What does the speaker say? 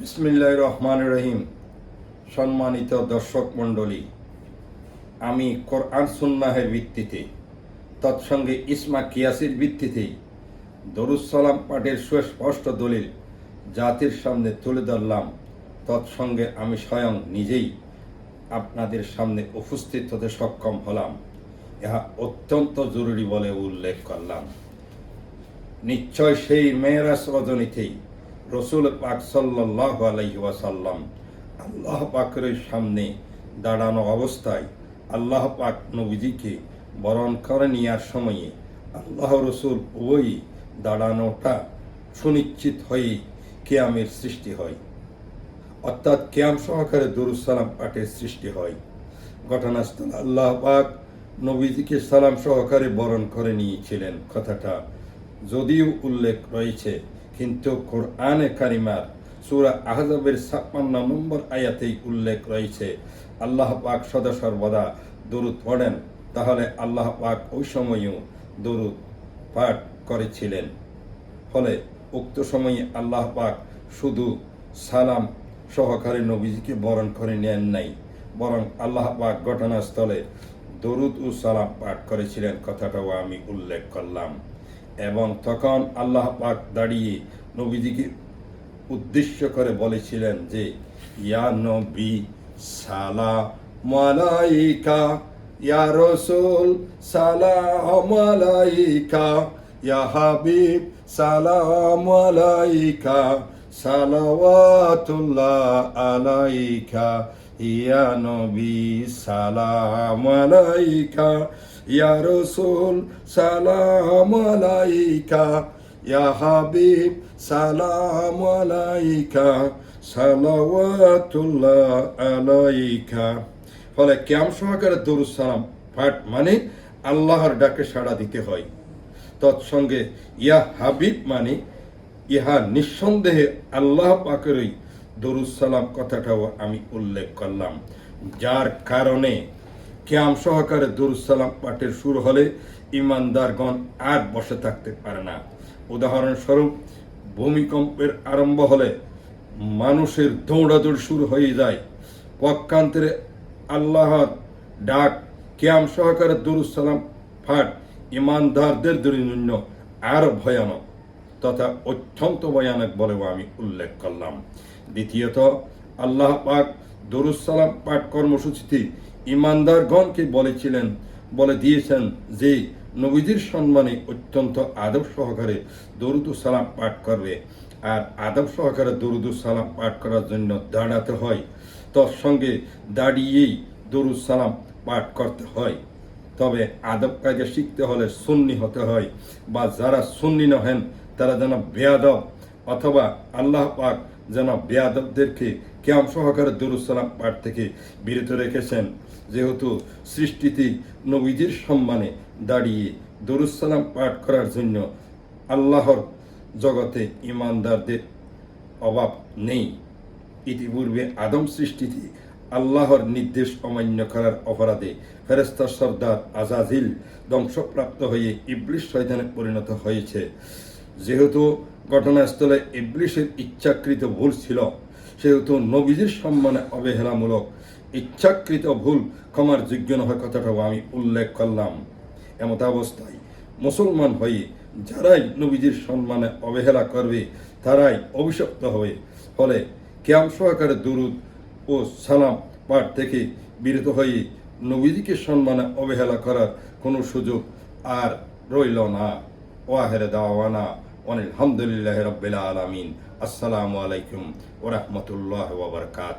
বিসমিল্লাহ রহমান রহিম সম্মানিত দর্শক মণ্ডলী, আমি কোরআন সুন্নাহের ভিত্তিতে, তৎসঙ্গে ইসমা কিয়াসির ভিত্তিতে দরুসালাম পাঠের সুস্পষ্ট দলিল জাতির সামনে তুলে ধরলাম। তৎসঙ্গে আমি স্বয়ং নিজেই আপনাদের সামনে উপস্থিত হতে সক্ষম হলাম। ইহা অত্যন্ত জরুরি বলে উল্লেখ করলাম। নিশ্চয় সেই মেয়েরাজ রজনীতেই রসুল পাক সাল্লাহ আলাইহি ওয়াসাল্লাম আল্লাহ পাকের সামনে দাঁড়ানো অবস্থায় আল্লাহ পাক নবীজিকে বরণ করে নেওয়ার সময়ে আল্লাহ রসুল ওই দাঁড়ানোটা সুনিশ্চিত হয়ে কেয়ামের সৃষ্টি হয়। অর্থাৎ কেয়াম সহকারে দরুসালাম পাঠের সৃষ্টি হয়। ঘটনাস্থল আল্লাহ পাক নবীজিকে সালাম সহকারে বরণ করে নিয়েছিলেন। কথাটা যদিও উল্লেখ রয়েছে কিন্তু কোরআনে কারিমার সুরা আহজাবের ছাপ্পান্ন নম্বর আয়াতেই উল্লেখ রয়েছে, আল্লাহ পাক সদা সর্বদা দরুদ পড়েন। তাহলে আল্লাহ পাক ওই সময়ও দরুদ পাঠ করেছিলেন। ফলে উক্ত সময়ে আল্লাহ পাক শুধু সালাম সহকারে নবীজিকে বরণ করে নেন নাই, বরং আল্লাহ পাক ঘটনাস্থলে দরুদ ও সালাম পাঠ করেছিলেন। কথাটাও আমি উল্লেখ করলাম। এবং তখন আল্লাহ পাক দাঁড়িয়ে নবীজিকে উদ্দেশ্য করে বলেছিলেন যে, ইয়া নবী সালাম আলাইকা ইয়া রসুল সালাম আলাইকা ইয়া হাবিব সালাম আলাইকা সালাওয়াতুল্লাহ আলাইকা, ইয়া নবী সালাম আলাইকা ইয়া রসুল, সালাম আলাইকা। ইয়া হাবিব, সালাম আলাইকা। সালাওয়াতুল্লাহ আলাইকা। ফলে ক্যাম সহকারে দরুদ সালাম পাঠ মানে আল্লাহর ডাকে সাড়া দিতে হয়। তৎসঙ্গে ইয়া হাবিব মানে ইহা নিঃসন্দেহে আল্লাহ পাকেরই দরুদ সালাম কথাটাও আমি উল্লেখ করলাম। যার কারণে ক্যাম সহকারে দরুদ সালাম পাঠের শুরু হলে ইমানদারগণ আর বসে থাকতে পারে না। উদাহরণস্বরূপ, ভূমিকম্পের আরম্ভ হলে মানুষের দৌড়াদৌড় শুরু হয়ে যায়। পক্ষান্তরে আল্লাহর ডাক ক্যাম সহকারে দরুদ সালাম ফাট ইমানদারদের দৈনন্দিন আর ভয়ানক তথা অত্যন্ত ভয়ানক বলেও আমি উল্লেখ করলাম। দ্বিতীয়ত, আল্লাহ পাক দরুদ সালাম পাঠ কর্মসূচিতে ইমানদারগণকে বলেছিলেন, বলে দিয়েছেন যে নবীদের সম্মানে অত্যন্ত আদব সহকারে দরুদ সালাম পাঠ করবে। আর আদব সহকারে দরুদ সালাম পাঠ করার জন্য দাঁড়াতে হয়। তোর সঙ্গে দাঁড়িয়েই দরুদ সালাম পাঠ করতে হয়। তবে আদব কাজে শিখতে হলে সুন্নি হতে হয়, বা যারা সুন্নি নহেন, তারা যেন বেয়াদব অথবা আল্লাহ পাক যেন বেয়াদবদেরকে কেয়াম সহকারে দরুসালাম পাঠ থেকে বিরত রেখেছেন। যেহেতু সৃষ্টিতে নবীজির সম্মানে দাঁড়িয়ে দরুসালাম পাঠ করার জন্য আল্লাহর জগতে ইমানদারদের অভাব নেই। ইতিপূর্বে আদম সৃষ্টিতে আল্লাহর নির্দেশ অমান্য করার অপরাধে ফেরেস্তার সর্দার আজাজিল ধ্বংসপ্রাপ্ত হয়ে ইবলিশ শয়তানে পরিণত হয়েছে। যেহেতু ঘটনাস্থলে ইবলিশের ইচ্ছাকৃত ভুল ছিল, সেহেতু নবীজির সম্মানে অবহেলামূলক ইচ্ছাকৃত ভুল ক্ষমার যোগ্য নয় কথাটাও আমি উল্লেখ করলাম। এমত অবস্থায় মুসলমান হয়ে যারাই নবীজির সম্মানে অবহেলা করবে, তারাই অভিশপ্ত হবে। ফলে ক্যাম সহকারে দুরুদ ও সালাম পাঠ থেকে বিরত হয়ে নবীজিকে সম্মানে অবহেলা করার কোনো সুযোগ আর রইল না। ওয়াহের দাওয়ানা। আলহামদুলিল্লাহ রবিল আলমিন। আসসালামু আলাইকুম ওরহমতুল্লাহ ওবরকাত